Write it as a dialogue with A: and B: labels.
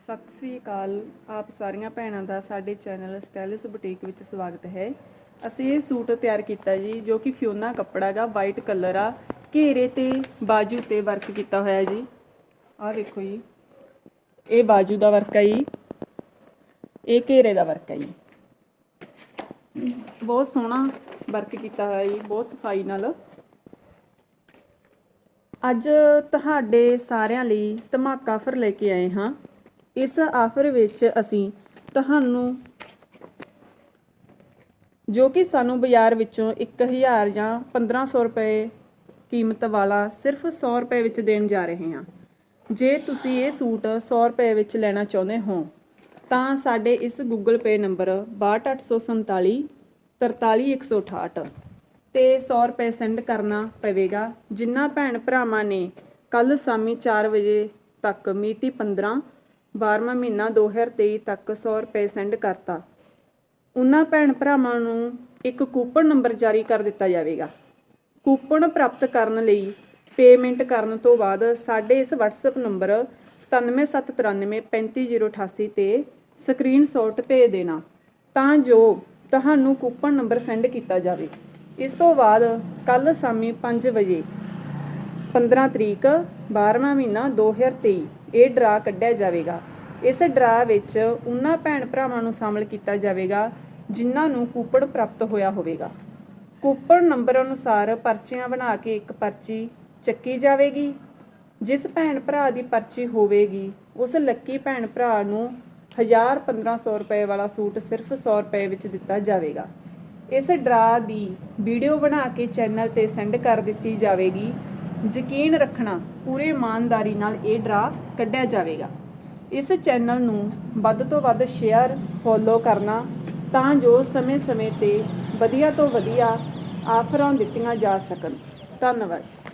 A: ਸਤਿ ਸ੍ਰੀ ਅਕਾਲ। ਆਪ ਸਾਰੀਆਂ ਭੈਣਾਂ ਦਾ ਸਾਡੇ ਚੈਨਲ ਸਟਾਈਲਿਸ਼ ਬੁਟੀਕ ਵਿੱਚ ਸਵਾਗਤ ਹੈ। ਅਸੀਂ ਇਹ ਸੂਟ ਤਿਆਰ ਕੀਤਾ ਜੀ, ਜੋ ਕਿ ਫਿਓਨਾ ਕੱਪੜਾ ਗਾ ਵਾਈਟ ਕਲਰ ਆ। ਘੇਰੇ ਤੇ ਬਾਜੂ ਤੇ ਵਰਕ ਕੀਤਾ ਹੋਇਆ ਜੀ। ਆਹ ਦੇਖੋ ਜੀ। ਇਹ ਬਾਜੂ ਦਾ ਵਰਕ ਹੈ ਜੀ। ਇਹ ਘੇਰੇ ਦਾ ਵਰਕ ਹੈ ਜੀ। ਬਹੁਤ ਸੋਹਣਾ ਵਰਕ ਕੀਤਾ ਹੋਇਆ ਜੀ, ਬਹੁਤ ਸਫ਼ਾਈ ਨਾਲ। ਅੱਜ ਤੁਹਾਡੇ ਸਾਰਿਆਂ ਲਈ ਧਮਾਕਾ ਆਫਰ ਲੈ ਕੇ ਆਏ ਹਾਂ। ਇਸ ਆਫਰ ਵਿੱਚ ਅਸੀਂ ਤੁਹਾਨੂੰ, ਜੋ ਕਿ ਸਾਨੂੰ ਬਾਜ਼ਾਰ ਵਿੱਚੋਂ 1000 ਜਾਂ 1500 ਰੁਪਏ ਕੀਮਤ ਵਾਲਾ ਸਿਰਫ 100 ਰੁਪਏ ਵਿੱਚ ਦੇਣ ਜਾ ਰਹੇ ਹਾਂ। ਜੇ ਤੁਸੀਂ ਇਹ ਸੂਟ 100 ਰੁਪਏ ਵਿੱਚ ਲੈਣਾ ਚਾਹੁੰਦੇ ਹੋ, ਤਾਂ ਸਾਡੇ ਇਸ Google Pay ਨੰਬਰ 62847 43168 ਤੇ 100 ਰੁਪਏ ਸੈਂਡ ਕਰਨਾ ਪਵੇਗਾ ਜਿਨ੍ਹਾਂ ਭੈਣ ਭਰਾਵਾਂ ਨੇ ਕੱਲ ਸ਼ਾਮੀ 4 ਵਜੇ ਤੱਕ ਮਿਤੀ 15 12ਵਾਂ ਮਹੀਨਾ 2023 ਤੱਕ 100 ਰੁਪਏ ਸੈਂਡ ਕਰਤਾ। ਉਹਨਾਂ ਭੈਣ ਭਰਾਵਾਂ ਨੂੰ ਇੱਕ ਕੂਪਨ ਨੰਬਰ ਜਾਰੀ ਕਰ ਦਿੱਤਾ ਜਾਵੇਗਾ। ਕੂਪਨ ਪ੍ਰਾਪਤ ਕਰਨ ਲਈ ਪੇਮੈਂਟ ਕਰਨ ਤੋਂ ਬਾਅਦ ਸਾਡੇ ਇਸ WhatsApp ਨੰਬਰ 9773935088 ਤੇ ਸਕਰੀਨਸ਼ਾਟ ਭੇਜ ਦੇਣਾ, ਤਾਂ ਜੋ ਤੁਹਾਨੂੰ ਕੂਪਨ ਨੰਬਰ ਸੈਂਡ ਕੀਤਾ ਜਾਵੇ। ਇਸ ਤੋਂ ਬਾਅਦ ਕੱਲ ਸ਼ਾਮੀ 5 ਵਜੇ 15 ਤਰੀਕ 12ਵਾਂ ਮਹੀਨਾ 2023 ਇਹ ਡਰਾ ਕੱਢਿਆ ਜਾਵੇਗਾ। ਇਸ ਡਰਾ ਵਿੱਚ ਉਹਨਾਂ ਭੈਣ ਭਰਾਵਾਂ ਨੂੰ ਸ਼ਾਮਲ ਕੀਤਾ ਜਾਵੇਗਾ, ਜਿਨ੍ਹਾਂ ਨੂੰ ਕੂਪਨ ਪ੍ਰਾਪਤ ਹੋਇਆ ਹੋਵੇਗਾ। ਕੂਪਨ ਨੰਬਰ ਅਨੁਸਾਰ ਪਰਚੀਆਂ ਬਣਾ ਕੇ ਇੱਕ ਪਰਚੀ ਚੱਕੀ ਜਾਵੇਗੀ। ਜਿਸ ਭੈਣ ਭਰਾ ਦੀ ਪਰਚੀ ਹੋਵੇਗੀ, ਉਸ ਲੱਕੀ ਭੈਣ ਭਰਾ ਨੂੰ 1000 1500 ਰੁਪਏ ਵਾਲਾ ਸੂਟ ਸਿਰਫ 100 ਰੁਪਏ ਵਿੱਚ ਦਿੱਤਾ ਜਾਵੇਗਾ। ਇਸ ਡਰਾ ਦੀ ਵੀਡੀਓ ਬਣਾ ਕੇ ਚੈਨਲ ਤੇ ਸੈਂਡ ਕਰ ਦਿੱਤੀ ਜਾਵੇਗੀ। ਯਕੀਨ ਰੱਖਣਾ ਪੂਰੇ ਇਮਾਨਦਾਰੀ ਨਾਲ ਇਹ ਡਰਾ ਕੱਢਿਆ ਜਾਵੇਗਾ। ਇਸ ਚੈਨਲ ਨੂੰ ਵੱਧ ਤੋਂ ਵੱਧ ਸ਼ੇਅਰ, ਫੋਲੋ ਕਰਨਾ ਤਾਂ ਜੋ ਸਮੇਂ-ਸਮੇਂ ਤੇ ਵਧੀਆ ਤੋਂ ਵਧੀਆ ਆਫਰਾਂ ਦਿੱਤੀਆਂ ਜਾ ਸਕਣ। ਧੰਨਵਾਦ।